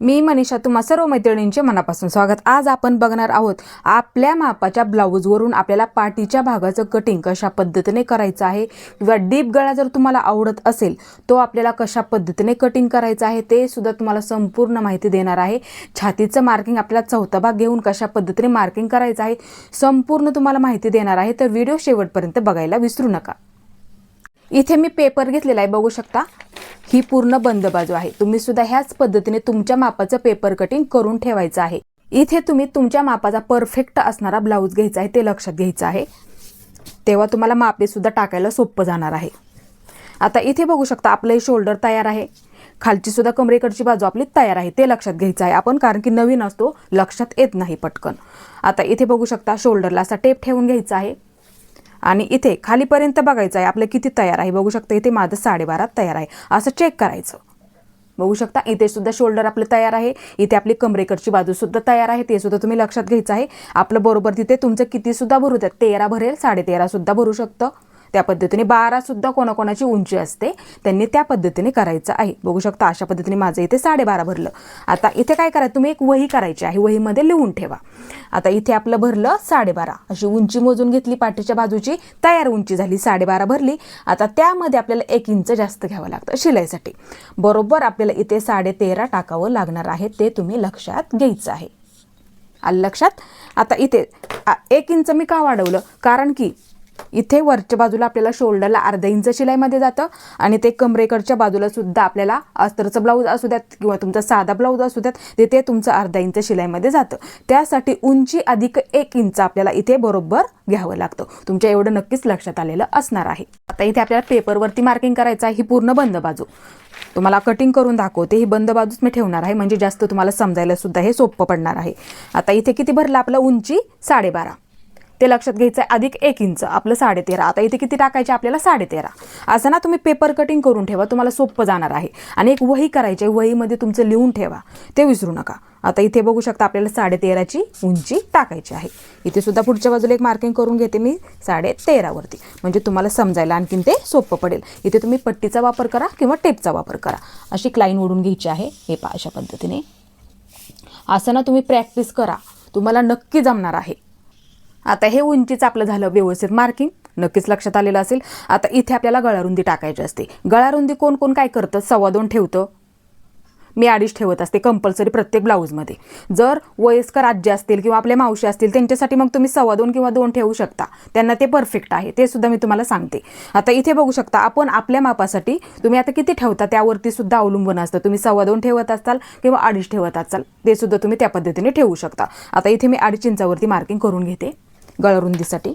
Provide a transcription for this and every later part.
मी मनीषा तुम्हा सर्व मैत्रिणींचे मनापासून स्वागत. आज आपण बघणार आहोत आपल्या मापाच्या ब्लाऊजवरून आपल्याला पाठीच्या भागाचं कटिंग कशा पद्धतीने करायचं आहे किंवा डीप गळा जर तुम्हाला आवडत असेल तो आपल्याला कशा पद्धतीने कटिंग करायचं आहे ते सुद्धा तुम्हाला संपूर्ण माहिती देणार आहे. छातीचं मार्किंग आपल्याला चौथा भाग घेऊन कशा पद्धतीने मार्किंग करायचं आहे संपूर्ण तुम्हाला माहिती देणार आहे. तर व्हिडिओ शेवटपर्यंत बघायला विसरू नका. इथे मी पेपर घेतलेला आहे बघू शकता. ही पूर्ण बंद बाजू आहे. तुम्ही सुद्धा ह्याच पद्धतीने तुमच्या मापाचं पेपर कटिंग करून ठेवायचं आहे. इथे तुम्ही तुमच्या मापाचा परफेक्ट असणारा ब्लाऊज घ्यायचा आहे ते लक्षात घ्यायचं आहे. तेव्हा तुम्हाला मापे सुद्धा टाकायला सोपं जाणार आहे. आता इथे बघू शकता आपलं हे शोल्डर तयार आहे. खालची सुद्धा कमरेकडची बाजू आपली तयार आहे ते लक्षात घ्यायचं आहे आपण कारण की नवीन असतो लक्षात येत नाही पटकन. आता इथे बघू शकता शोल्डरला असा टेप ठेवून घ्यायचा आहे. आणि इथे खालीपर्यंत बघायचं आहे आपलं किती तयार आहे. बघू शकता इथे माझं साडेबारा तयार आहे. असं चेक करायचं. बघू शकता इथे सुद्धा शोल्डर आपलं तयार आहे. इथे आपली कमरेकडची बाजू सुद्धा तयार आहे. ते सुद्धा तुम्ही लक्षात घ्यायचं आहे. आपलं बरोबर तिथे तुमचं किती सुद्धा भरू द्या. तेरा भरेल साडेतेरा सुद्धा भरू शकतं. त्या पद्धतीने बारा सुद्धा कोणाकोणाची उंची असते त्यांनी त्या पद्धतीने करायचं आहे. बघू शकता अशा पद्धतीने माझं इथे साडेबारा भरलं. आता इथे काय करायचं तुम्ही एक वही करायची आहे. वहीमध्ये लिहून ठेवा. आता इथे आपलं भरलं साडेबारा. अशी उंची मोजून घेतली पाठीच्या बाजूची तयार उंची झाली साडेबारा भरली. आता त्यामध्ये आपल्याला एक इंच जास्त घ्यावं लागतं शिलाईसाठी. बरोबर आपल्याला इथे साडेतेरा टाकावं लागणार आहे ते तुम्ही लक्षात घ्यायचं आहे. आलं लक्षात? आता इथे एक इंच मी का वाढवलं? कारण की इथे वरच्या बाजूला आपल्याला शोल्डरला अर्धा इंच शिलाईमध्ये जातं आणि ते कमरेकडच्या बाजूला सुद्धा आपल्याला अस्तरचं ब्लाऊज असू द्यात किंवा तुमचा साधा ब्लाऊज असू द्यात तिथे तुमचं अर्धा इंच शिलाईमध्ये जातं. त्यासाठी उंची अधिक एक इंच आपल्याला इथे बरोबर घ्यावं लागतं. तुमच्या एवढं नक्कीच लक्षात आलेलं असणार आहे. आता इथे आपल्याला पेपरवरती मार्किंग करायचं आहे ही पूर्ण बंद बाजू. तुम्हाला कटिंग करून दाखवते ही बंद बाजूच मी ठेवणार आहे म्हणजे जास्त तुम्हाला समजायला सुद्धा हे सोपं पडणार आहे. आता इथे किती भरलं आपलं उंची? साडेबारा. ते लक्षात घ्यायचं आहे अधिक एक इंच आपलं साडेतेरा. आता इथे किती टाकायचे? आपल्याला साडेतेरा. असं ना तुम्ही पेपर कटिंग करून ठेवा तुम्हाला सोपं जाणार आहे. आणि एक वही करायची आहे वहीमध्ये तुमचं लिहून ठेवा. ते विसरू नका. आता इथे बघू शकता आपल्याला साडेतेराची उंची टाकायची आहे. इथे सुद्धा पुढच्या बाजूला एक मार्किंग करून घेते मी साडेतेरावरती म्हणजे तुम्हाला समजायला आणखीन ते सोपं पडेल. इथे तुम्ही पट्टीचा वापर करा किंवा टेपचा वापर करा. अशी क्लाईन ओढून घ्यायची आहे. हे पा अशा पद्धतीने. असं ना तुम्ही प्रॅक्टिस करा. तुम्हाला नक्की जमणार आहे. आता हे उंचीचं आपलं झालं व्यवस्थित मार्किंग नक्कीच लक्षात आलेलं असेल. आता इथे आपल्याला गळारुंदी टाकायची असते. गळारुंदी कोण कोण काय करतं? सव्वा दोन ठेवतं. मी अडीच ठेवत असते कंपल्सरी प्रत्येक ब्लाऊजमध्ये जर वयस्कर आजी असतील किंवा आपल्या मावशी असतील त्यांच्यासाठी मग तुम्ही सव्वा दोन किंवा दोन ठेवू शकता. त्यांना ते परफेक्ट आहे. ते सुद्धा मी तुम्हाला सांगते. आता इथे बघू शकता आपण आपल्या मापासाठी तुम्ही आता किती ठेवता? त्यावरती सुद्धा अवलंबून असतं. तुम्ही सव्वा दोन ठेवत असाल किंवा अडीच ठेवत असाल ते सुद्धा तुम्ही त्या पद्धतीने ठेवू शकता. आता इथे मी अडीच इंचावरती मार्किंग करून घेते. गळरुंदीसाठी.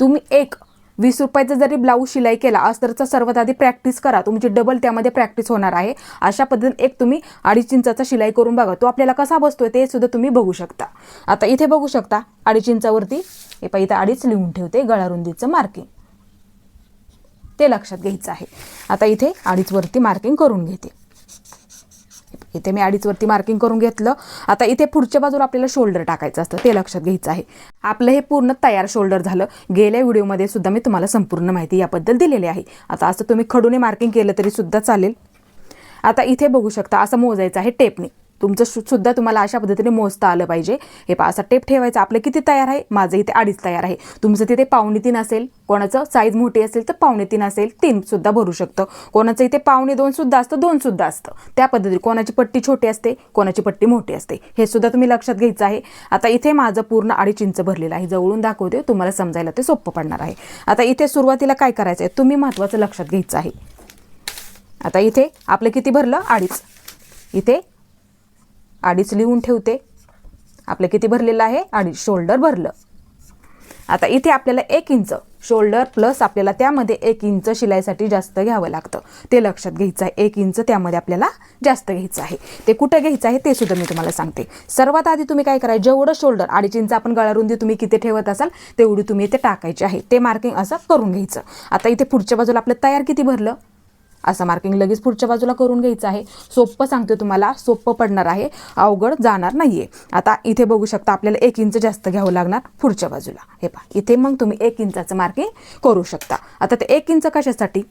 तुम्ही एक वीस रुपयाचा जरी ब्लाऊज शिलाई केला अस्तरचा सर्वात आधी प्रॅक्टिस करा. तुमची डबल त्यामध्ये प्रॅक्टिस होणार आहे अशा पद्धतीने एक तुम्ही अडीच इंचाचा शिलाई करून बघा. तो आपल्याला कसा बसतोय ते सुद्धा तुम्ही बघू शकता. आता इथे बघू शकता अडीच इंचावरती हे पाहिजे अडीच लिहून ठेवते गळारुंदीचं मार्किंग ते लक्षात घ्यायचं आहे. आता इथे अडीचवरती मार्किंग करून घेते. इथे मी अडीचवरती मार्किंग करून घेतलं. आता इथे पुढच्या बाजूला आपल्याला शोल्डर टाकायचं असतं. ते लक्षात घ्यायचं आहे. आपलं हे पूर्ण तयार शोल्डर झालं. गेल्या व्हिडिओमध्ये सुद्धा मी तुम्हाला संपूर्ण माहिती याबद्दल दिलेली आहे. आता असं तुम्ही खडूने मार्किंग केलं तरी सुद्धा चालेल. आता इथे बघू शकता असं मोजायचं आहे टेपने तुमचं सुद्धा तुम्हाला अशा पद्धतीने मोजता आलं पाहिजे. हे पा असा टेप ठेवायचा आपलं किती तयार आहे? माझं इथे अडीच तयार आहे. तुमचं तिथे पावणे तीन असेल कोणाचं साईज मोठी असेल तर पावणे तीन असेल तीन सुद्धा भरू शकतं. कोणाचं इथे पावणे दोन सुद्धा असतं दोन सुद्धा असतं. त्या पद्धतीने कोणाची पट्टी छोटी असते कोणाची पट्टी मोठी असते. हे सुद्धा तुम्ही लक्षात घ्यायचं आहे. आता इथे माझं पूर्ण अडीच इंच भरलेलं आहे. जवळून दाखवते तुम्हाला समजायला ते सोपं पडणार आहे. आता इथे सुरुवातीला काय करायचं आहे? तुम्ही महत्त्वाचं लक्षात घ्यायचं आहे. आता इथे आपलं किती भरलं? अडीच. इथे अडीच लिहून ठेवते. आपलं किती भरलेलं आहे? अडीच शोल्डर भरलं. आता इथे आपल्याला एक इंच शोल्डर प्लस आपल्याला त्यामध्ये एक इंच शिलाईसाठी जास्त घ्यावं लागतं. ते लक्षात घ्यायचं आहे. एक इंच त्यामध्ये आपल्याला जास्त घ्यायचं आहे. ते कुठं घ्यायचं आहे ते सुद्धा मी तुम्हाला सांगते. सर्वात आधी तुम्ही काय करायचं जेवढं शोल्डर अडीच इंच आपण गळारुंदी तुम्ही किती ठेवत असाल तेवढी तुम्ही इथे टाकायची आहे. ते मार्किंग असं करून घ्यायचं. आता इथे पुढच्या बाजूला आपलं तयार किती भरलं? असं मार्किंग लगेच पुढच्या बाजूला करून घ्यायचं आहे. सोपं सांगते तुम्हाला सोपं पडणार आहे अवघड जाणार नाहीये. आता इथे बघू शकता आपल्याला एक इंच जास्त घ्यावं लागणार पुढच्या बाजूला. हे पहा इथे मग तुम्ही एक इंचाचं मार्किंग करू शकता. आता ते एक इंच कशासाठी?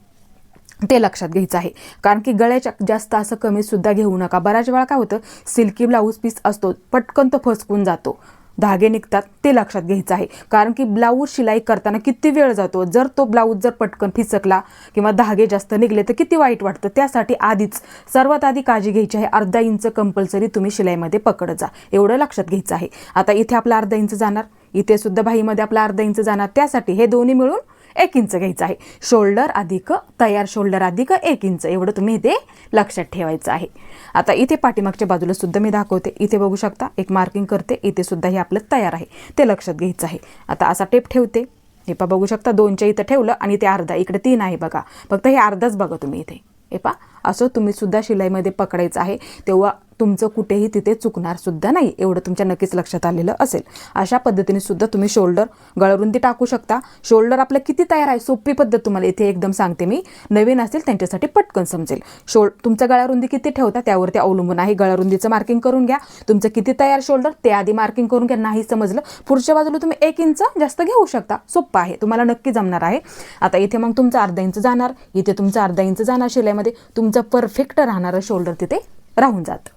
ते लक्षात घ्यायचं आहे. कारण की गळ्याच्या जास्त असं कमी सुद्धा घेऊ नका. बऱ्याच वेळा काय होतं सिल्की ब्लाऊज पीस असतो पटकन तो फसकून जातो. धागे निघतात ते लक्षात घ्यायचं आहे. कारण की ब्लाऊज शिलाई करताना किती वेळ जातो? जर तो ब्लाऊज जर पटकन फिसकला किंवा धागे जास्त निघले तर किती वाईट वाटतं? त्यासाठी आधीच सर्वात आधी काळजी घ्यायची आहे. अर्धा इंच कंपल्सरी तुम्ही शिलाईमध्ये पकडत जा. एवढं लक्षात घ्यायचं आहे. आता इथे आपला अर्धा इंच जाणार. इथे सुद्धा भाईमध्ये आपला अर्धा इंच जाणार. त्यासाठी हे दोन्ही मिळून एक इंच घ्यायचं आहे. शोल्डर अधिक तयार शोल्डर अधिक एक इंच. एवढं तुम्ही इथे लक्षात ठेवायचं आहे. आता इथे पाठीमागच्या बाजूला सुद्धा मी दाखवते. इथे बघू शकता एक मार्किंग करते. इथे सुद्धा हे आपलं तयार आहे. ते लक्षात घ्यायचं आहे. आता असा टेप ठेवते. हे पा बघू शकता दोनच्या इथं ठेवलं आणि ते अर्धा. इकडे तीन आहे बघा. फक्त हे अर्धाच बघा तुम्ही इथे. हे पा असं तुम्ही सुद्धा शिलाईमध्ये पकडायचं आहे तेव्हा तुमचं कुठेही तिथे चुकणार सुद्धा नाही एवढं तुमच्या नक्कीच लक्षात आलेलं असेल. अशा पद्धतीने सुद्धा तुम्ही शोल्डर गळरुंदी टाकू शकता. शोल्डर आपलं किती तयार आहे सोपी पद्धत तुम्हाला इथे एकदम सांगते मी. नवीन असेल त्यांच्यासाठी पटकन समजेल. शोल तुमचं गळारुंदी किती ठेवता त्यावरती अवलंबून आहे. गळारुंदीचं मार्किंग करून घ्या. तुमचं किती तयार शोल्डर ते आधी मार्किंग करून घ्या. नाही समजलं पुढच्या बाजूला तुम्ही एक इंच जास्त घेऊ शकता. सोप्पं आहे. तुम्हाला नक्की जमणार आहे. आता इथे मग तुमचं अर्धा इंच जाणार. इथे तुमचं अर्धा इंच जाणार शिलाईमध्ये. तुमचं परफेक्ट राहणारं शोल्डर तिथे राहून जातं.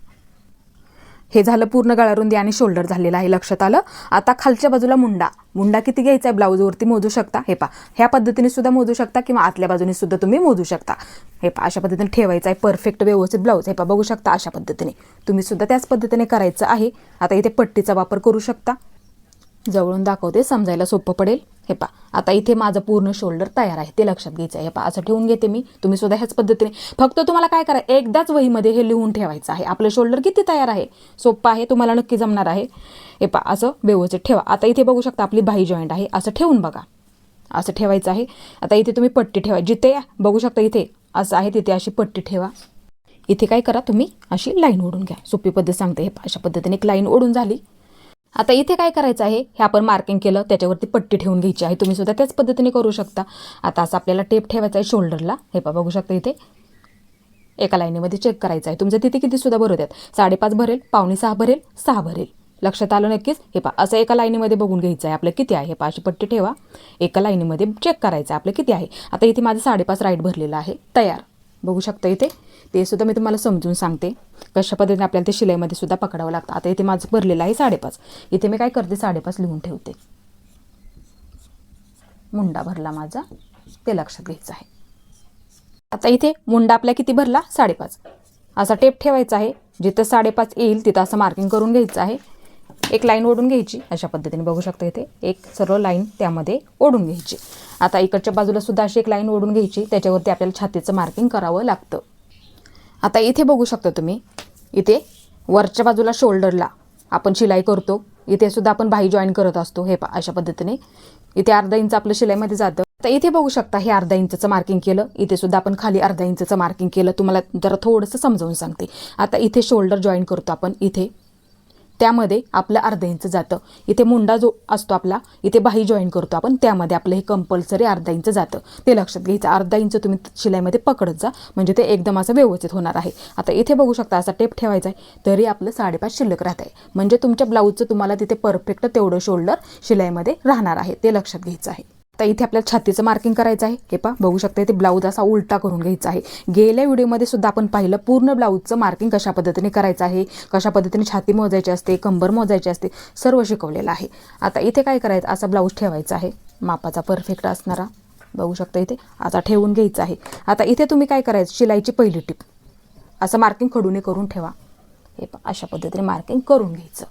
हे झालं पूर्ण गळारुंदी आणि शोल्डर झालेलं आहे लक्षात आलं. आता खालच्या बाजूला मुंडा. मुंडा किती घ्यायचा आहे? ब्लाऊजवरती मोजू शकता? हे पा ह्या पद्धतीने सुद्धा मोजू शकता किंवा आतल्या बाजूने सुद्धा तुम्ही मोजू शकता. हे पा अशा पद्धतीने ठेवायचं आहे. परफेक्ट व्यवस्थित ब्लाऊज हे पा बघू शकता अशा पद्धतीने. तुम्ही सुद्धा त्याच पद्धतीने करायचं आहे. आता इथे पट्टीचा वापर करू शकता. जवळून दाखवते समजायला सोपं पडेल. हे पा आता इथे माझं पूर्ण शोल्डर तयार आहे ते लक्षात घ्यायचं आहे. हे पा असं ठेवून घेते मी. तुम्ही सुद्धा ह्याच पद्धतीने. फक्त तुम्हाला काय करा एकदाच वहीमध्ये हे लिहून ठेवायचं आहे. आपलं शोल्डर किती तयार आहे? सोपं आहे तुम्हाला नक्की जमणार आहे. हे पा असं व्यवस्थित ठेवा. आता इथे बघू शकता आपली बाही जॉईंट आहे असं ठेवून बघा. असं ठेवायचं आहे. आता इथे तुम्ही पट्टी ठेवा. जिथे बघू शकता इथे असं आहे तिथे अशी पट्टी ठेवा. इथे काय करा तुम्ही अशी लाईन ओढून घ्या. सोपी पद्धत सांगते. हे पा अशा पद्धतीने एक लाईन ओढून झाली. आता इथे काय करायचं आहे? हे आपण मार्किंग केलं त्याच्यावरती पट्टी ठेवून घ्यायची आहे. तुम्ही सुद्धा त्याच पद्धतीने करू शकता. आता असं आपल्याला टेप ठेवायचा आहे शोल्डरला हे पा बघू शकता इथे. एका लाईनीमध्ये चेक करायचं आहे. तुमचं तिथे किती सुद्धा भरवतात साडेपाच भरेल पावणे सहा भरेल सहा भरेल. लक्षात आलं नक्कीच? हे पा असं एका लाईनीमध्ये बघून घ्यायचं आहे. आपलं किती आहे? हे पा अशी पट्टी ठेवा. एका लाईनीमध्ये चेक करायचं आहे. आपलं किती आहे? आता इथे माझं साडेपाच राईट भरलेलं आहे. तयार. बघू शकता इथे. ते सुद्धा मी तुम्हाला समजून सांगते. कशा पद्धतीने आपल्याला ते शिलाईमध्ये सुद्धा पकडावं लागतं. आता इथे माझं भरलेलं आहे साडेपाच. इथे मी काय करते साडेपाच लिहून ठेवते. मुंडा भरला माझा. ते लक्षात घ्यायचं आहे. आता इथे मुंडा आपल्या किती भरला? साडेपाच. असा टेप ठेवायचा आहे. जिथं साडेपाच येईल तिथं असं मार्किंग करून घ्यायचं आहे. एक लाईन ओढून घ्यायची. अशा पद्धतीने बघू शकता इथे एक सर्व लाईन त्यामध्ये ओढून घ्यायची. आता इकडच्या बाजूला सुद्धा अशी एक लाईन ओढून घ्यायची. त्याच्यावरती आपल्याला छातीचं मार्किंग करावं लागतं. आता इथे बघू शकता तुम्ही. इथे वरच्या बाजूला शोल्डरला आपण शिलाई करतो. इथे सुद्धा आपण बाही जॉईन करत असतो. हे पा अशा पद्धतीने. इथे अर्धा इंच आपलं शिलाईमध्ये जातं. तर इथे बघू शकता हे अर्धा इंचचं मार्किंग केलं. इथे सुद्धा आपण खाली अर्धा इंचचं मार्किंग केलं. तुम्हाला जरा थोडंसं समजावून सांगते. आता इथे शोल्डर जॉईन करतो आपण. इथे त्यामध्ये आपलं अर्धा इंच जातं. इथे मुंडा जो असतो आपला इथे बाही जॉईन करतो आपण त्यामध्ये आपलं हे कंपल्सरी अर्धा इंच जातं. ते लक्षात घ्यायचं. अर्धा इंच तुम्ही शिलाईमध्ये पकडत जा म्हणजे ते एकदम असं व्यवस्थित होणार आहे. आता इथे बघू शकता असा टेप ठेवायचा आहे तरी आपलं साडेपाच शिल्लक राहत आहे. म्हणजे तुमच्या ब्लाऊजचं तुम्हाला तिथे परफेक्ट तेवढं शोल्डर शिलाईमध्ये राहणार आहे. ते लक्षात घ्यायचं आहे. आता इथे आपल्याला छातीचं मार्किंग करायचं आहे. हे पा बघू शकता इथे ब्लाऊज असा उलटा करून घ्यायचा आहे. गेल्या व्हिडिओमध्ये सुद्धा आपण पाहिलं पूर्ण ब्लाऊजचं मार्किंग कशा पद्धतीने करायचं आहे कशा पद्धतीने छाती मोजायची असते कंबर मोजायची असते सर्व शिकवलेलं आहे. आता इथे काय करायचं? असा ब्लाऊज ठेवायचा आहे. मापाचा परफेक्ट असणारा. बघू शकता इथे आता ठेवून घ्यायचं आहे. आता इथे तुम्ही काय करायचं? शिलाईची पहिली टिप. असं मार्किंग खडूने करून ठेवा. हे अशा पद्धतीने मार्किंग करून घ्यायचं.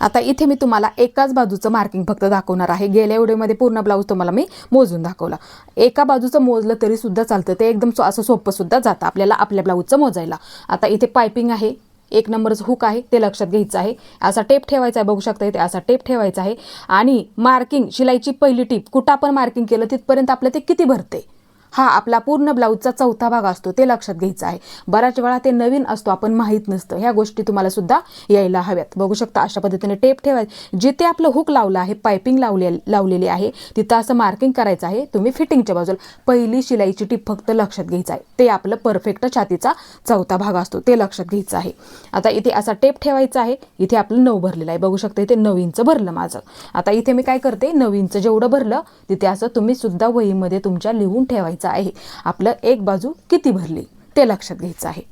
आता इथे मी तुम्हाला एकाच बाजूचं मार्किंग फक्त दाखवणार आहे. गेल्या व्हिडिओमध्ये पूर्ण ब्लाऊज तुम्हाला मी मोजून दाखवला. एका बाजूचं मोजलं तरी सुद्धा चालतं. ते एकदम सो- असं सोपंसुद्धा जातं आपल्याला आपल्या ब्लाऊजचं मोजायला. आता इथे पायपिंग आहे. एक नंबरचं हुक आहे. ते लक्षात घ्यायचं आहे. असा टेप ठेवायचा आहे. बघू शकता इथे असा टेप ठेवायचा आहे. आणि मार्किंग शिलाईची पहिली टीप कुठं आपण मार्किंग केलं तिथपर्यंत आपलं ते किती भरते? हा आपला पूर्ण ब्लाऊजचा चौथा भाग असतो ते लक्षात घ्यायचं आहे. बऱ्याच वेळा ते नवीन असतो आपण माहीत नसतं. ह्या गोष्टी तुम्हाला सुद्धा यायला हव्यात. बघू शकता अशा पद्धतीने टेप ठेवायचं. जिथे आपलं हुक लावलं आहे पायपिंग लावले लावलेली आहे तिथं असं मार्किंग करायचं आहे तुम्ही फिटिंगच्या बाजूला. पहिली शिलाईची टीप फक्त लक्षात घ्यायचं आहे. ते आपलं परफेक्ट छातीचा चौथा भाग असतो ते लक्षात घ्यायचं आहे. आता इथे असा टेप ठेवायचा आहे इथे आपलं नऊ भरलेलं आहे. बघू शकता इथे नवीनचं भरलं माझं. आता इथे मी काय करते नवीनचं जेवढं भरलं तिथे असं तुम्ही सुद्धा वहीमध्ये तुमच्या लिहून ठेवायचं घ्यायचं आहे. आपलं एक बाजू किती भरली ते लक्षात घ्यायचं आहे.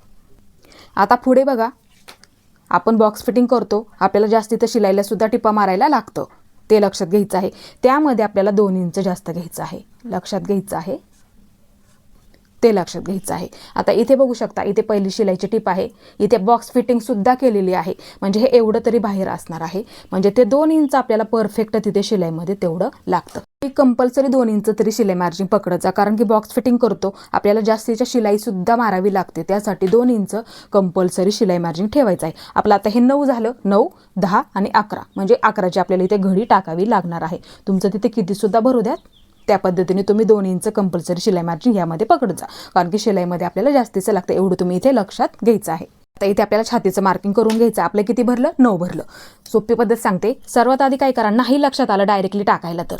आता पुढे बघा. आपण बॉक्स फिटिंग करतो. आपल्याला जास्तीत शिलाईला सुद्धा टिपा मारायला लागतं. ते लक्षात घ्यायचं आहे. त्यामध्ये आपल्याला दोन इंच जास्त घ्यायचं आहे. लक्षात घ्यायचं आहे. ते लक्षात घ्यायचं आहे. आता इथे बघू शकता इथे पहिली शिलाईची टीप आहे. इथे बॉक्स फिटिंग सुद्धा केलेली आहे. म्हणजे हे एवढं तरी बाहेर असणार आहे. म्हणजे ते दोन इंच आपल्याला परफेक्ट तिथे शिलाईमध्ये तेवढं लागतं. कंपल्सरी दोन इंच तरी शिलाई मार्जिन पकडायचा कारण की बॉक्स फिटिंग करतो. आपल्याला जास्तीच्या शिलाई सुद्धा मारावी लागते. त्यासाठी दोन इंच कंपल्सरी शिलाई मार्जिन ठेवायचं आहे. आपलं आता हे नऊ झालं. नऊ दहा आणि अकरा. म्हणजे अकराची आपल्याला इथे घडी टाकावी लागणार आहे. तुमचं तिथे किती सुद्धा भरू द्यात? त्या पद्धतीने तुम्ही दोन इंच कंपल्सरी शिलाई मार्जिन यामध्ये पकडून जा. कारण की शिलाईमध्ये आपल्याला जास्तीचं लागतं. एवढं तुम्ही इथे लक्षात घ्यायचं आहे. आता इथे आपल्याला छातीचं मार्किंग करून घ्यायचं आपलं किती भरलं? नऊ भरलं. सोपी पद्धत सांगते. सर्वात आधी काय करा नाही लक्षात आलं डायरेक्टली टाकायला तर.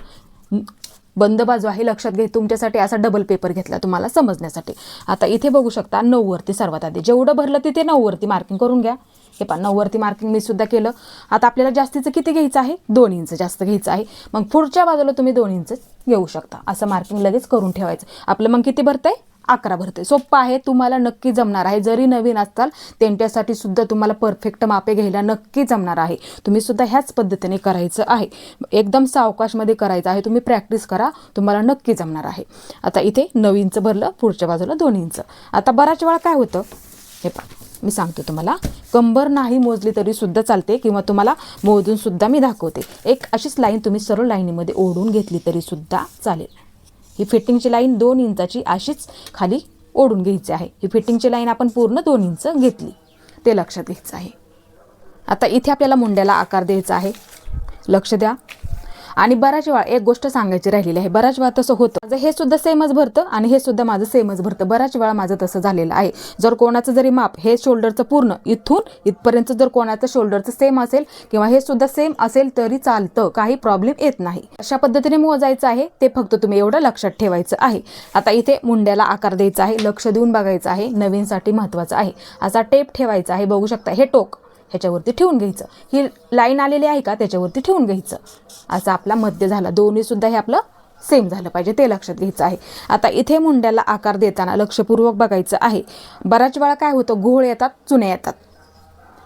बंद बाजू आहे लक्षात घे. तुमच्यासाठी असा डबल पेपर घेतला तुम्हाला समजण्यासाठी. आता इथे बघू शकता नऊवरती सर्वात आधी. जेवढं भरलं तिथे नऊवरती मार्किंग करून घ्या. हे पहा नऊवरती मार्किंग मी सुद्धा केलं. आता आपल्याला जास्तीचं किती घ्यायचं आहे? दोन इंच जास्त घ्यायचं आहे. मग पुढच्या बाजूला तुम्ही दोन इंच येऊ शकता. असं मार्किंग लगेच करून ठेवायचं. आपलं मग किती भरतंय? अकरा भरते सोप्पं आहे. तुम्हाला नक्की जमणार आहे. जरी नवीन असताल त्यांच्यासाठी सुद्धा तुम्हाला परफेक्ट मापे घ्यायला नक्की जमणार आहे. तुम्ही सुद्धा ह्याच पद्धतीने करायचं आहे. एकदम सावकाशमध्ये करायचं आहे. तुम्ही प्रॅक्टिस करा. तुम्हाला नक्की जमणार आहे. आता इथे नऊ इंच भरलं पुढच्या बाजूला दोन इंच आता बऱ्याच वेळा काय होतं? हे पहा. मी सांगतो तुम्हाला. कंबर नाही मोजली तरी सुद्धा चालते किंवा तुम्हाला मोजून सुद्धा मी दाखवते. एक अशीच लाईन तुम्ही सरळ लाईनीमध्ये ओढून घेतली तरी सुद्धा चालेल. ही फिटिंगची लाईन दोन इंचाची अशीच खाली ओढून घ्यायची आहे. ही फिटिंगची लाईन आपण पूर्ण दोन इंच घेतली. ते लक्षात घ्यायचं आहे. आता इथे आपल्याला मुंड्याला आकार द्यायचा आहे. लक्ष द्या. आणि बऱ्याच वेळा एक गोष्ट सांगायची राहिलेली आहे. बऱ्याच वेळा तसं होतं. माझं हे सुद्धा सेमच भरतं आणि हे सुद्धा माझं सेमच भरतं. बऱ्याच वेळा माझं तसं झालेलं आहे. जर कोणाचं जरी माप हे शोल्डरचं पूर्ण इथून इथपर्यंत जर कोणाचं शोल्डरचं सेम असेल किंवा हे सुद्धा सेम असेल तरी चालतं. काही प्रॉब्लेम येत नाही. अशा पद्धतीने मोजायचं आहे. ते फक्त तुम्ही एवढं लक्षात ठेवायचं आहे. आता इथे मुंड्याला आकार द्यायचा आहे. लक्ष देऊन बघायचं आहे. नवीनसाठी महत्त्वाचं आहे. असा टेप ठेवायचा आहे. बघू शकता. हे टोक. ह्याच्यावरती ठेवून घ्यायचं. ही लाईन आलेली आहे का? त्याच्यावरती ठेवून घ्यायचं. असा आपला मध्य झाला. दोन्हीसुद्धा हे आपलं सेम झालं पाहिजे. ते लक्षात घ्यायचं आहे. आता इथे मुंड्याला आकार देताना लक्षपूर्वक बघायचं आहे. बऱ्याच वेळा काय होतं? घोळ येतात चुने येतात.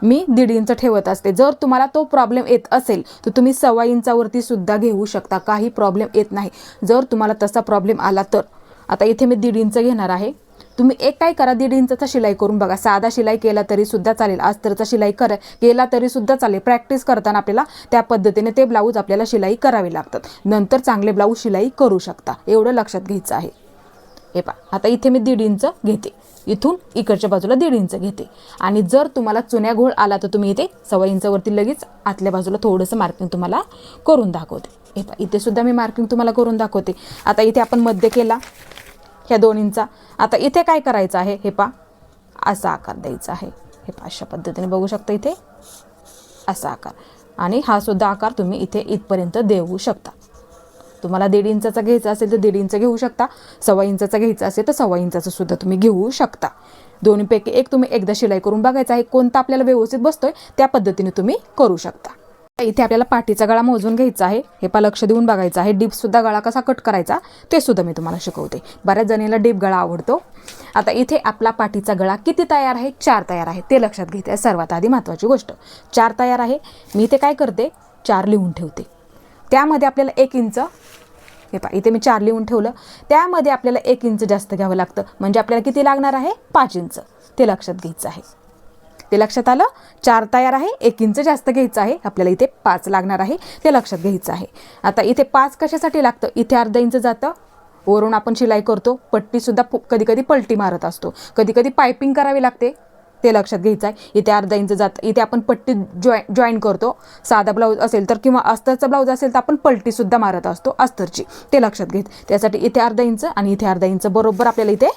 मी दीड इंच ठेवत असते. जर तुम्हाला तो प्रॉब्लेम येत असेल तर तुम्ही सव्वा इंचावरती सुद्धा घेऊ शकता. काही प्रॉब्लेम येत नाही. जर तुम्हाला तसा प्रॉब्लेम आला तर. आता इथे मी दीड इंच घेणार आहे. तुम्ही एक काय करा दीड इंचाचा शिलाई करून बघा. साधा शिलाई केला तरी सुद्धा चालेल. अस्तरचा शिलाई कर केला तरी सुद्धा चालेल. प्रॅक्टिस करताना आपल्याला त्या पद्धतीने ते ब्लाऊज आपल्याला शिलाई करावी लागतात. नंतर चांगले ब्लाऊज शिलाई करू शकता. एवढं लक्षात घ्यायचं आहे. हे पा आता इथे मी दीड इंच घेते. इथून इकडच्या बाजूला दीड इंच घेते. आणि जर तुम्हाला चुन्या घोळ आला तर तुम्ही इथे सव्वा इंचवरती लगेच आतल्या बाजूला थोडंसं मार्किंग तुम्हाला करून दाखवते. हे पा इथे सुद्धा मी मार्किंग तुम्हाला करून दाखवते. आता इथे आपण मध्य केला. ह्या दोन्हींचा. आता इथे काय करायचं आहे? हे पा असा आकार द्यायचा आहे. हे पा अशा पद्धतीने बघू शकता इथे. असा आकार. आणि हा सुद्धा आकार तुम्ही इथे इथपर्यंत देऊ शकता. तुम्हाला दीड इंचाचा घ्यायचा असेल तर दीड इंच घेऊ शकता. सव्वा इंचाचा घ्यायचा असेल तर सव्वा इंचाचा सुद्धा तुम्ही घेऊ शकता. दोन्हीपैकी एक तुम्ही एकदा शिलाई करून बघायचा आहे कोणता आपल्याला व्यवस्थित बसतोय त्या पद्धतीने तुम्ही करू शकता. इथे आपल्याला पाठीचा गळा मोजून घ्यायचा आहे. हे पा लक्ष देऊन बघायचं आहे. डीपसुद्धा गळा कसा कट करायचा ते सुद्धा मी तुम्हाला शिकवते. बऱ्याच जणीला डीप गळा आवडतो. आता इथे आपला पाठीचा गळा किती तयार आहे? चार तयार आहे. ते लक्षात घेते. सर्वात आधी महत्त्वाची गोष्ट. चार तयार आहे. मी इथे काय करते? चार लिहून ठेवते. त्यामध्ये आपल्याला एक इंच हे पा इथे मी चार लिहून ठेवलं. त्यामध्ये आपल्याला एक इंच जास्त घ्यावं लागतं. म्हणजे आपल्याला किती लागणार आहे? पाच इंच ते लक्षात घ्यायचं आहे. ते लक्षात आलं. चार तयार आहे. एक इंच जास्त घ्यायचं आहे. आपल्याला इथे पाच लागणार आहे. ते लक्षात घ्यायचं आहे. आता इथे पाच कशासाठी लागतं? इथे अर्धा इंच जातं. वरून आपण शिलाई करतो. पट्टीसुद्धा कधी कधी पलटी मारत असतो. कधी कधी पायपिंग करावी लागते. ते लक्षात घ्यायचं आहे. इथे अर्धा इंच जातं. इथे आपण पट्टी जॉय जॉईन करतो. साधा ब्लाऊज असेल तर किंवा अस्तरचा ब्लाऊज असेल तर आपण पलटीसुद्धा मारत असतो. अस्तरची. ते लक्षात घेत. त्यासाठी इथे अर्धा इंच आणि इथे अर्धा इंच. बरोबर आपल्याला इथे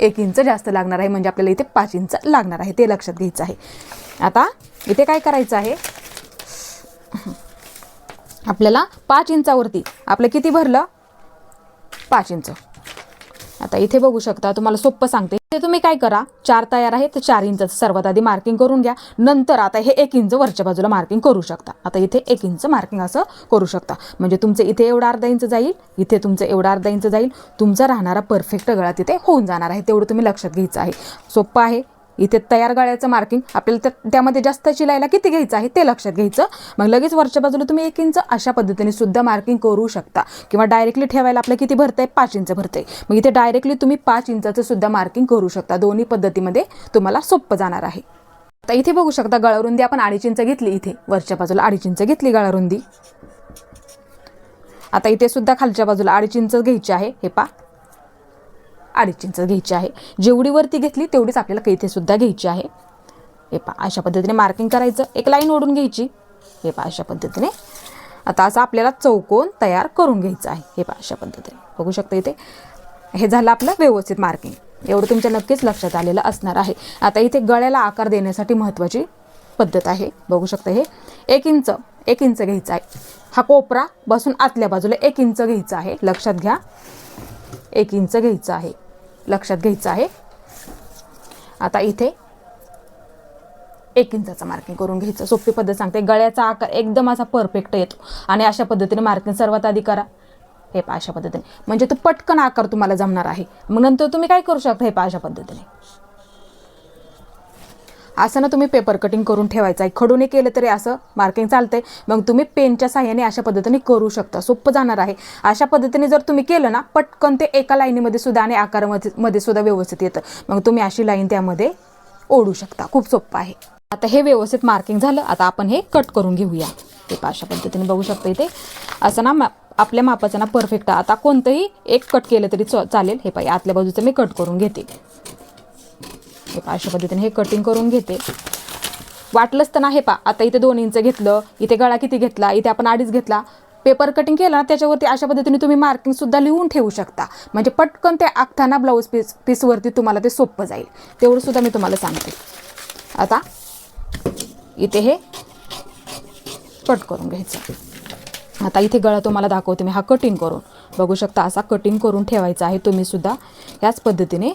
एक इंच जास्त लागणार आहे म्हणजे आपल्याला इथे पाच इंच लागणार आहे ते लक्षात घ्यायचं आहे. आता इथे काय करायचं आहे? आपल्याला पाच इंचावरती आपलं किती भरलं? पाच इंच. आता इथे बघू शकता तुम्हाला सोपं सांगते. ते तुम्ही काय करा चार तयार आहे तर चार इंच सर्वात आधी मार्किंग करून घ्या. नंतर आता हे एक इंच वरच्या बाजूला मार्किंग करू शकता. आता इथे एक इंच मार्किंग असं करू शकता. म्हणजे तुमचं इथे एवढा अर्धा इंच जाईल इथे तुमचं एवढा अर्धा इंच जाईल. तुमचा राहणारा परफेक्ट गळा तिथे होऊन जाणार आहे. तेवढं तुम्ही लक्षात घ्यायचं आहे. सोपं आहे. इथे तयार गळ्याचं मार्किंग आपल्याला तर त्यामध्ये जास्त शिलायला किती घ्यायचं आहे ते लक्षात घ्यायचं. मग लगेच वरच्या बाजूला तुम्ही एक इंच अशा पद्धतीने सुद्धा मार्किंग करू शकता. किंवा डायरेक्टली ठेवायला आपलं किती भरतंय? पाच इंच भरतंय. मग इथे डायरेक्टली तुम्ही पाच इंचाचं सुद्धा मार्किंग करू शकता. दोन्ही पद्धतीमध्ये तुम्हाला सोपं जाणार आहे. आता इथे बघू शकता गळारुंदी आपण अडीच इंच घेतली इथे. वरच्या बाजूला अडीच इंच घेतली गळारुंदी. आता इथे सुद्धा खालच्या बाजूला अडीच इंच घ्यायची आहे. हे पा अडीच इंच घ्यायची आहे. जेवढी वरती घेतली तेवढीच आपल्याला इथे सुद्धा घ्यायची आहे. हे पा अशा पद्धतीने मार्किंग करायचं. एक लाईन ओढून घ्यायची. हे पा अशा पद्धतीने. आता असं आपल्याला चौकोन तयार करून घ्यायचं आहे. हे पा अशा पद्धतीने. बघू शकता इथे. हे झालं आपलं व्यवस्थित मार्किंग एवढं तुमच्या नक्कीच लक्षात आलेलं असणार आहे. आता इथे गळ्याला आकार देण्यासाठी महत्त्वाची पद्धत आहे. बघू शकता हे. एक इंच एक इंच घ्यायचं आहे. हा कोपरा बसून आतल्या बाजूला एक इंच घ्यायचा आहे. लक्षात घ्या. एक इंच घ्यायचं आहे. लक्षात घ्यायचं आहे. आता इथे एक इंचाचं मार्किंग करून घ्यायचं. सोपी पद्धत सांगते. गळ्याचा आकार एकदम असा परफेक्ट येतो. आणि अशा पद्धतीने मार्किंग सर्वात आधी करा. हे पा अशा पद्धतीने. म्हणजे तो पटकन आकार तुम्हाला जमणार आहे. मग नंतर तुम्ही काय करू शकता? हे पा अशा पद्धतीने. असं ना तुम्ही पेपर कटिंग करून ठेवायचं आहे. खडूने केलं तरी असं मार्किंग चालतंय. मग तुम्ही पेनच्या साह्याने अशा पद्धतीने करू शकता. सोपं जाणार आहे. अशा पद्धतीने जर तुम्ही केलं ना पटकन ते एका लाईनीमध्ये सुद्धा आणि आकारामध्ये मध्ये सुद्धा व्यवस्थित येतं. मग तुम्ही अशी लाईन त्यामध्ये ओढू शकता. खूप सोपं आहे. आता हे व्यवस्थित मार्किंग झालं. आता आपण हे कट करून घेऊया. ते अशा पद्धतीने बघू शकता इथे. असं ना मा आपल्या मापाचं ना परफेक्ट आता कोणतंही एक कट केलं तरी च- चालेल. हे पाहिजे आतल्या बाजूचं मी कट करून घेते. हे अशा पद्धतीने हे कटिंग करून घेते. वाटलंच तर नाही पा आता इथे दोन इंच घेतलं इथे गळा किती घेतला इथे आपण अडीच घेतला. पेपर कटिंग केला ना त्याच्यावरती अशा पद्धतीने तुम्ही मार्किंगसुद्धा लिहून ठेवू शकता. म्हणजे पटकन ते आखताना ब्लाऊज पीस पीसवरती तुम्हाला ते सोपं जाईल. तेवढंसुद्धा मी तुम्हाला सांगते. आता इथे हे कट करून घ्यायचं. आता इथे गळा तुम्हाला दाखवते मी हा कटिंग करून. बघू शकता असा कटिंग करून ठेवायचा आहे तुम्हीसुद्धा याच पद्धतीने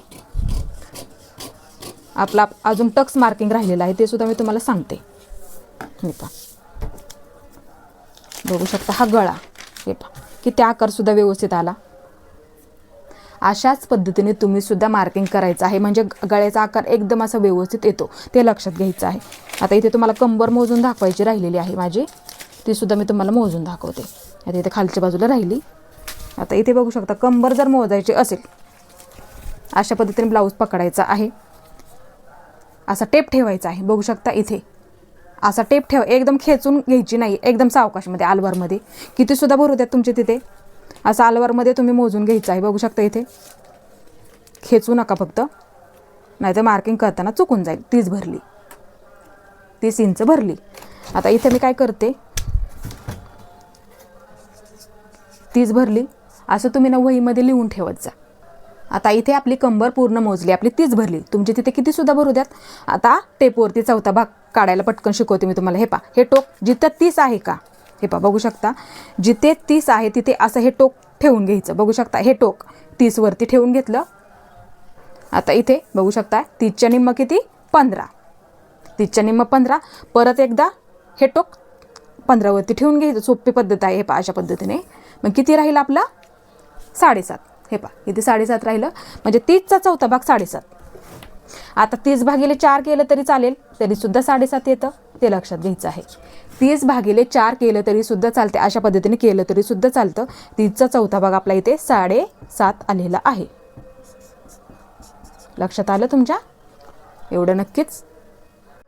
आपला अजून टक्स मार्किंग राहिलेलं आहे ते सुद्धा मी तुम्हाला सांगते. हे पहा. बघू शकता हा गळा. हे पहा. किती आकार सुद्धा व्यवस्थित आला. अशाच पद्धतीने तुम्ही सुद्धा मार्किंग करायचं आहे. म्हणजे गळ्याचा आकार एकदम असा व्यवस्थित येतो. ते लक्षात घ्यायचं आहे. आता इथे तुम्हाला कंबर मोजून दाखवायची राहिलेली आहे माझी. ती सुद्धा मी तुम्हाला मोजून दाखवते. आता इथे खालच्या बाजूला राहिली. आता इथे बघू शकता कंबर जर मोजायची असेल अशा पद्धतीने ब्लाऊज पकडायचा आहे. असा टेप ठेवायचा आहे. बघू शकता इथे. असा टेप ठेव. एकदम खेचून घ्यायची नाही. एकदम सावकाशमध्ये आलवारमध्ये कितीसुद्धा भरू द्यात तुमचे तिथे. असं आलवारमध्ये तुम्ही मोजून घ्यायचं आहे. बघू शकता इथे. खेचू नका फक्त. नाहीतर मार्किंग करताना चुकून जाईल. तीच भरली. तीस इंच भरली. आता इथे मी काय करते? तीस भरली. असं तुम्ही ना वहीमध्ये लिहून ठेवत जा. आता इथे आपली कंबर पूर्ण मोजली आपली तीच भरली. तुमची तिथे किती सुद्धा भरू द्यात. आता टेपवरती चौथा भाग काढायला पटकन शिकवते मी तुम्हाला. हे पा हे टोक जिथं तीस आहे का? हे पा बघू शकता. जिथे तीस आहे तिथे असं हे टोक ठेवून घ्यायचं. बघू शकता हे टोक तीसवरती ठेवून घेतलं. आता इथे बघू शकता तीसच्या निम्म किती? पंधरा. तीसच्या निम्म पंधरा. परत एकदा हे टोक पंधरावरती ठेवून घ्यायचं. सोपी पद्धत आहे हे पा अशा पद्धतीने. मग किती राहील आपलं? साडेसात. हे पा इथे साडेसात राहिलं. म्हणजे तीसचा चौथा भाग साडेसात. आता तीस भागिले चार केलं तरी चालेल तरीसुद्धा साडेसात येतं ते लक्षात घ्यायचं आहे. तीस भागिले चार केलं तरीसुद्धा चालते अशा पद्धतीने केलं तरीसुद्धा चालतं. तीसचा चौथा भाग आपला इथे साडेसात आलेला आहे. लक्षात आलं तुमच्या? एवढं नक्कीच.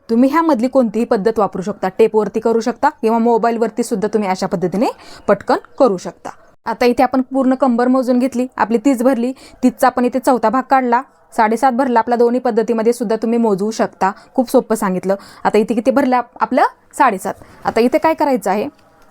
तुम्ही ह्यामधली कोणतीही पद्धत वापरू शकता टेपवरती करू शकता किंवा मोबाईलवरती सुद्धा तुम्ही अशा पद्धतीने पटकन करू शकता. आता इथे आपण पूर्ण कंबर मोजून घेतली आपली तीच भरली तीचचा आपण इथे चौथा भाग काढला साडेसात भरला आपला दोन्ही पद्धतीमध्ये सुद्धा तुम्ही मोजवू शकता. खूप सोपं सांगितलं. आता इथे किती भरलं? आपलं साडेसात. आता इथे काय करायचं आहे?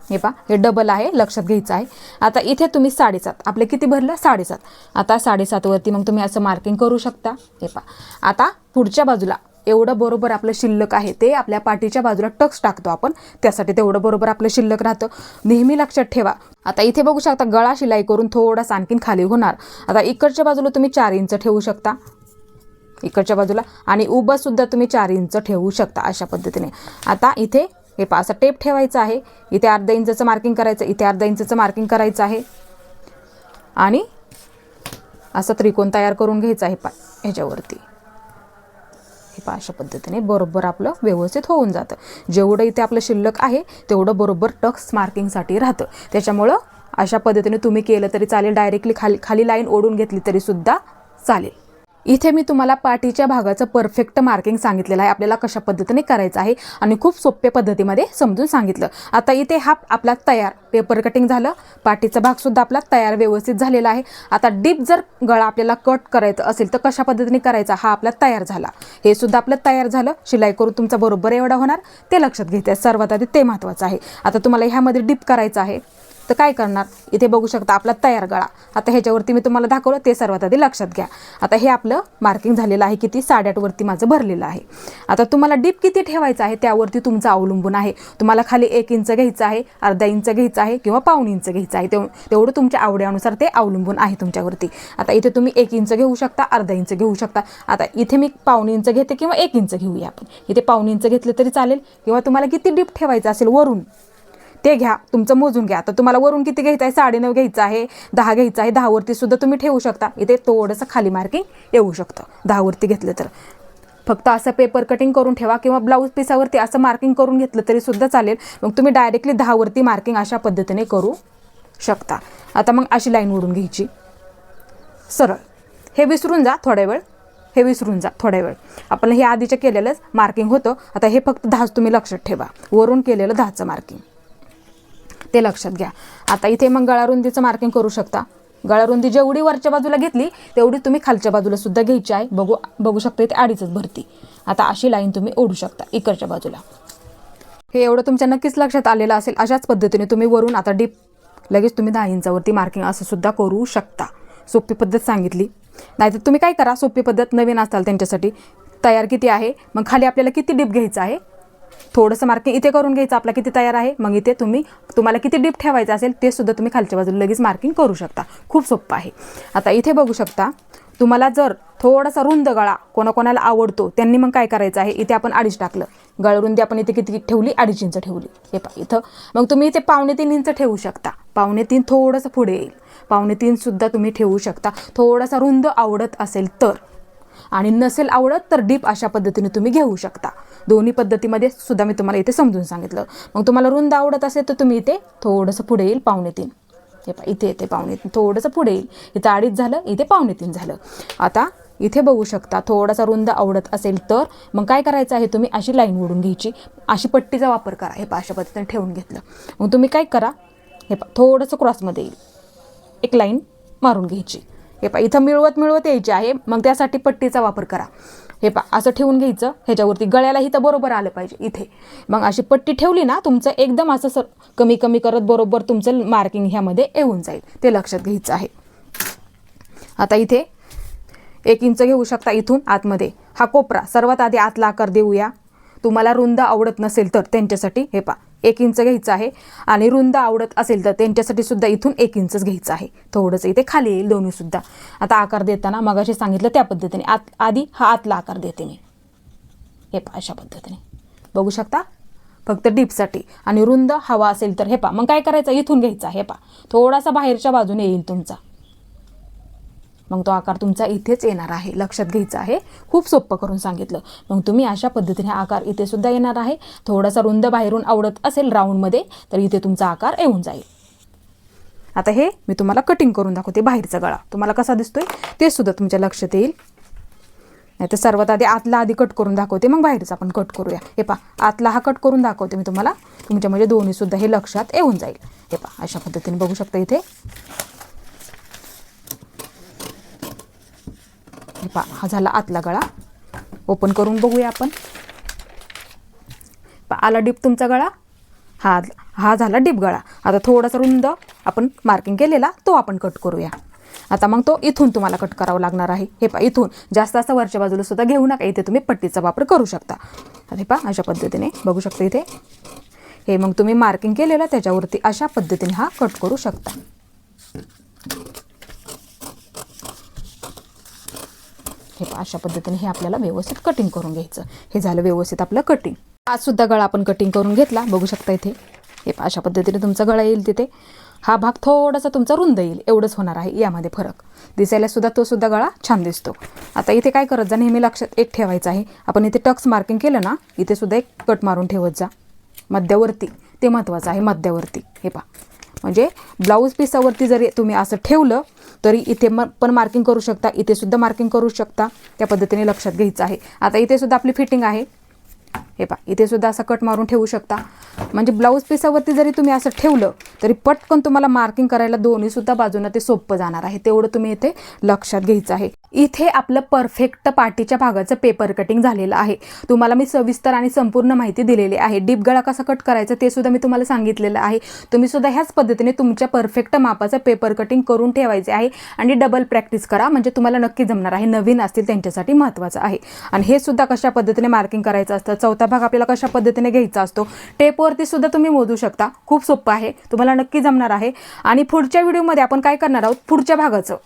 हे पा हे डबल आहे लक्षात घ्यायचं आहे. आता इथे तुम्ही साडेसात. आपले किती भरलं? साडेसात. आता साडेसातवरती मग तुम्ही असं मार्किंग करू शकता. हे पा आता पुढच्या बाजूला. एवढं बरोबर आपलं शिल्लक आहे ते आपल्या पाठीच्या बाजूला टक्स टाकतो आपण. त्यासाठी तेवढं बरोबर आपलं शिल्लक राहतं. नेहमी लक्षात ठेवा. आता इथे बघू शकता गळा शिलाई करून थोडासा आणखीन खाली होणार. आता इकडच्या बाजूला तुम्ही चार इंच ठेवू शकता. इकडच्या बाजूला. आणि उभंसुद्धा तुम्ही चार इंच ठेवू शकता अशा पद्धतीने. आता इथे हे पा असा टेप ठेवायचा आहे. इथे अर्धा इंचचं मार्किंग करायचं इथे अर्धा इंचचं मार्किंग करायचं आहे. आणि असं त्रिकोण तयार करून घ्यायचं आहे पा ह्याच्यावरती. हे अशा पद्धतीने बरोबर आपलं व्यवस्थित होऊन जातं. जेवढं इथे आपलं शिल्लक आहे तेवढं बरोबर टक्स मार्किंगसाठी राहतं. त्याच्यामुळं अशा पद्धतीने तुम्ही केलं तरी चालेल डायरेक्टली खाली खाली लाईन ओढून घेतली तरीसुद्धा चालेल. इथे मी तुम्हाला पाठीच्या भागाचं परफेक्ट मार्किंग सांगितलेलं आहे. आपल्याला कशा पद्धतीने करायचं आहे आणि खूप सोप्या पद्धतीमध्ये समजून सांगितलं. आता इथे हा आपला तयार पेपर कटिंग झालं. पाठीचा भागसुद्धा आपला तयार व्यवस्थित झालेला आहे. आता डीप जर गळा आपल्याला कट करायचं असेल तर कशा पद्धतीने करायचा? हा आपला तयार झाला. हे सुद्धा आपलं तयार झालं. शिलाई करून तुमचा बरोबर एवढा होणार. ते लक्षात घ्यायचं आहे सर्वात आधी ते महत्त्वाचं आहे. आता तुम्हाला ह्यामध्ये डीप करायचं आहे. तर काय करणार? इथे बघू शकता आपला तयार गळा. आता ह्याच्यावरती मी तुम्हाला दाखवलं ते सर्वात आधी लक्षात घ्या. आता हे आपलं मार्किंग झालेलं आहे किती? साडेआठवरती माझं भरलेलं आहे. आता तुम्हाला डीप किती ठेवायचं आहे त्यावरती तुमचं अवलंबून आहे. तुम्हाला खाली एक इंच घ्यायचं आहे अर्धा इंच घ्यायचं आहे किंवा पाऊण इंच घ्यायचं आहे. तेव तेवढं तुमच्या आवड्यानुसार ते अवलंबून आहे तुमच्यावरती. आता इथे तुम्ही एक इंच घेऊ शकता अर्धा इंच घेऊ शकता. आता इथे मी पाऊण इंच घेते किंवा एक इंच घेऊया आपण. इथे पाऊण इंच घेतलं तरी चालेल किंवा तुम्हाला किती डीप ठेवायचं असेल वरून. ते घ्या तुमचं मोजून घ्या. तर तुम्हाला वरून किती घ्यायचं आहे? साडेनऊ घ्यायचं आहे दहा घ्यायचं आहे दहावरती सुद्धा तुम्ही ठेवू शकता. इथे थोडंसं खाली मार्किंग येऊ शकतं. दहावरती घेतलं तर. फक्त असं पेपर कटिंग करून ठेवा किंवा ब्लाऊज पिसावरती असं मार्किंग करून घेतलं तरी सुद्धा चालेल. मग तुम्ही डायरेक्टली दहावरती मार्किंग अशा पद्धतीने करू शकता. आता मग अशी लाईन ओढून घ्यायची. सरळ. हे विसरून जा थोड्या वेळ. हे विसरून जा थोड्या वेळ. आपण हे आधीच्या केलेलंच मार्किंग होतं. आता हे फक्त दहाच तुम्ही लक्षात ठेवा. वरून केलेलं दहाचं मार्किंग ते लक्षात घ्या. आता इथे मग गळारुंदीचं मार्किंग करू शकता. गळारुंदी जेवढी वरच्या बाजूला घेतली तेवढी तुम्ही खालच्या बाजूला सुद्धा घ्यायची आहे. बघू बघू शकता इथे अडीचच भरती. आता अशी लाईन तुम्ही ओढू शकता इकडच्या बाजूला. हे एवढं तुमच्या नक्कीच लक्षात आलेलं असेल अशाच पद्धतीने तुम्ही वरून आता डीप लगेच तुम्ही दहा इंचावरती मार्किंग असं सुद्धा करू शकता. सोपी पद्धत सांगितली. नाहीतर तुम्ही काय करा सोपी पद्धत नवीन असाल त्यांच्यासाठी तयार किती आहे मग खाली आपल्याला किती डीप घ्यायचं आहे थोडंसं मार्किंग इथे करून घ्यायचं. आपला किती तयार आहे? मग इथे तुम्ही तुम्हाला किती डीप ठेवायचं असेल ते सुद्धा तुम्ही खालच्या बाजूला लगेच मार्किंग करू शकता. खूप सोपं आहे. आता इथे बघू शकता तुम्हाला जर थोडासा रुंद गळा कोणाकोणाला आवडतो त्यांनी मग काय करायचं आहे? इथे आपण अडीच टाकलं. गळरुंदी आपण इथे किती ठेवली? अडीच इंच ठेवली. हे पा इथं. मग तुम्ही इथे पावणे तीन इंच ठेवू शकता. पावणे तीन थोडंसं पुढे येईल. पावणे तीनसुद्धा तुम्ही ठेवू शकता. थोडासा रुंद आवडत असेल तर. आणि नसेल आवडत तर डीप अशा पद्धतीने तुम्ही घेऊ शकता. दोन्ही पद्धतीमध्ये सुद्धा मी तुम्हाला इथे समजून सांगितलं. मग तुम्हाला रुंद आवडत असेल तर तुम्ही इथे थोडंसं पुढे येईल पाहुणे तीन हे पा इथे येते पाहुणे तीन थोडंसं पुढे येईल. इथं अडीच झालं इथे पावणे तीन झालं. आता इथे बघू शकता थोडासा रुंद आवडत असेल तर मग काय करायचं आहे तुम्ही अशी लाईन ओढून घ्यायची. अशी पट्टीचा वापर करा. हे अशा पद्धतीने ठेवून घेतलं. मग तुम्ही काय करा हे पा थोडंसं क्रॉसमध्ये येईल. एक लाईन मारून घ्यायची. हे पा इथं मिळवत मिळवत यायची आहे. मग त्यासाठी पट्टीचा वापर करा. हे पा असं ठेवून घ्यायचं. ह्याच्यावरती गळ्याला इथं बरोबर आलं पाहिजे इथे. मग अशी पट्टी ठेवली ना तुमचं एकदम असं सर कमी कमी करत बरोबर तुमचं मार्किंग ह्यामध्ये येऊन जाईल. ते लक्षात घ्यायचं आहे. आता इथे एक इंच घेऊ शकता इथून आतमध्ये. हा कोपरा सर्वात आधी आतला आकार देऊया. तुम्हाला रुंद आवडत नसेल तर त्यांच्यासाठी हे पा एक इंच घ्यायचं आहे आणि रुंद आवडत असेल तर त्यांच्यासाठी सुद्धा इथून एक इंचच घ्यायचं आहे. थोडंसं इथे खाली येईल दोन्ही सुद्धा. आता आकार देताना मगाशी सांगितलं त्या पद्धतीने. आत आधी हा आतला आकार देते मी. हे पा अशा पद्धतीने. बघू शकता? फक्त डीपसाठी. आणि रुंद हवा असेल तर हे पा मग काय करायचं? इथून घ्यायचा हे पा थोडासा बाहेरच्या बाजूने येईल तुमचा. मग तो आकार तुमचा इथेच येणार आहे. लक्षात घ्यायचा आहे. खूप सोपं करून सांगितलं. मग तुम्ही अशा पद्धतीने आकार इथे सुद्धा येणार आहे. थोडासा रुंद बाहेरून आवडत असेल राऊंडमध्ये तर इथे तुमचा आकार येऊन जाईल. आता हे मी तुम्हाला कटिंग करून दाखवते बाहेरचा गळा. तुम्हाला कसा दिसतोय? ते सुद्धा तुमच्या लक्षात येईल. नाही तर सर्वात आधी आतला आधी कट करून दाखवते. मग बाहेरचा आपण कट करूया. हे पा आतला हा कट करून दाखवते मी तुम्हाला. तुमच्या म्हणजे दोन्ही सुद्धा हे लक्षात येऊन जाईल. हे पा अशा पद्धतीने बघू शकता इथे. हे पा हा झाला आतला गळा. ओपन करून बघूया आपण. पा आला डीप तुमचा गळा. हा हा झाला डीप गळा. आता थोडासा रुंद आपण मार्किंग केलेला तो आपण कट करूया. आता मग तो इथून तुम्हाला कट करावा लागणार आहे. हे पा इथून. जास्त असं वरच्या बाजूला सुद्धा घेऊ नका. इथे तुम्ही पट्टीचा वापर करू शकता. हे पा अशा पद्धतीने बघू शकता इथे. हे मग तुम्ही मार्किंग केलेलं त्याच्यावरती अशा पद्धतीने हा कट करू शकता. हे पहा अशा पद्धतीने हे आपल्याला व्यवस्थित कटिंग करून घ्यायचं. हे झालं व्यवस्थित आपलं कटिंग आज सुद्धा गळा आपण कटिंग करून घेतला. बघू शकता इथे. हे पहा अशा पद्धतीने तुमचा गळा येईल तिथे. हा भाग थोडासा तुमचा रुंद येईल. एवढंच होणार आहे यामध्ये फरक. दिसायला सुद्धा तो सुद्धा गळा छान दिसतो. आता इथे काय करत जा नेहमी लक्षात एक ठेवायचं आहे. आपण इथे टक्स मार्किंग केलं ना इथे सुद्धा एक कट मारून ठेवत जा. मध्यावरती. ते महत्त्वाचं आहे मध्यावरती. हे पहा. म्हणजे ब्लाऊज पिसावरती जरी तुम्ही असं ठेवलं तरी इथे म पण मार्किंग करू शकता. इथे सुद्धा मार्किंग करू शकता. त्या पद्धतीने लक्षात घ्यायचं आहे. आता इथे सुद्धा आपली फिटिंग आहे. हे पा इथे सुद्धा असं कट मारून ठेवू शकता. म्हणजे ब्लाऊज पिसावरती जरी तुम्ही असं ठेवलं तरी पटकन तुम्हाला मार्किंग करायला दोन्ही सुद्धा बाजूनं ते सोपं जाणार आहे. तेवढं तुम्ही इथे लक्षात घ्यायचं आहे. इथे आपलं परफेक्ट पाठीच्या भागाचं पेपर कटिंग झालेलं आहे. तुम्हाला मी सविस्तर आणि संपूर्ण माहिती दिलेली आहे. डीप गळा कसा कट करायचा ते सुद्धा मी तुम्हाला सांगितलेलं आहे. तुम्ही सुद्धा ह्याच पद्धतीने तुमच्या परफेक्ट मापाचं पेपर कटिंग करून ठेवायचे आहे आणि डबल प्रॅक्टिस करा. म्हणजे तुम्हाला नक्की जमणार आहे. नवीन असतील त्यांच्यासाठी महत्त्वाचं आहे. आणि हे सुद्धा कशा पद्धतीने मार्किंग करायचं असतं? चौथा भाग आपल्याला कशा पद्धतीने घ्यायचा असतो. टेपवरती सुद्धा तुम्ही मोजू शकता. खूप सोपं आहे. तुम्हाला नक्की जमणार आहे. आणि पुढच्या व्हिडिओमध्ये आपण काय करणार आहोत? पुढच्या भागाचं.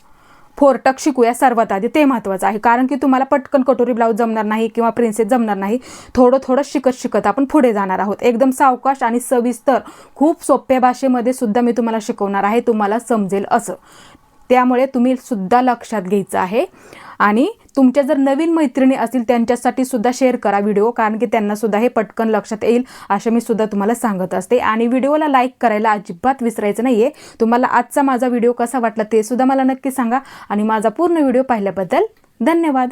फोरटक शिकूया सर्वात आधी. ते महत्त्वाचं आहे. कारण की तुम्हाला पटकन कटोरी ब्लाऊज जमणार नाही किंवा प्रिन्सेस जमणार नाही. थोडं थोडं शिकत शिकत आपण पुढे जाणार आहोत. एकदम सावकाश आणि सविस्तर खूप सोप्या भाषेमध्ये सुद्धा मी तुम्हाला शिकवणार आहे. तुम्हाला समजेल असं. त्यामुळे तुम्ही सुद्धा लक्षात घ्यायचं आहे. आणि तुमच्या जर नवीन मैत्रिणी असतील त्यांच्यासाठी सुद्धा शेअर करा व्हिडिओ कारण की त्यांना सुद्धा हे पटकन लक्षात येईल असं मी सुद्धा तुम्हाला सांगत असते. आणि व्हिडिओला लाईक करायला अजिबात विसरायचं नाही आहे तुम्हाला आजचा माझा व्हिडिओ कसा वाटला ते सुद्धा मला नक्की सांगा. आणि माझा पूर्ण व्हिडिओ पाहिल्याबद्दल धन्यवाद.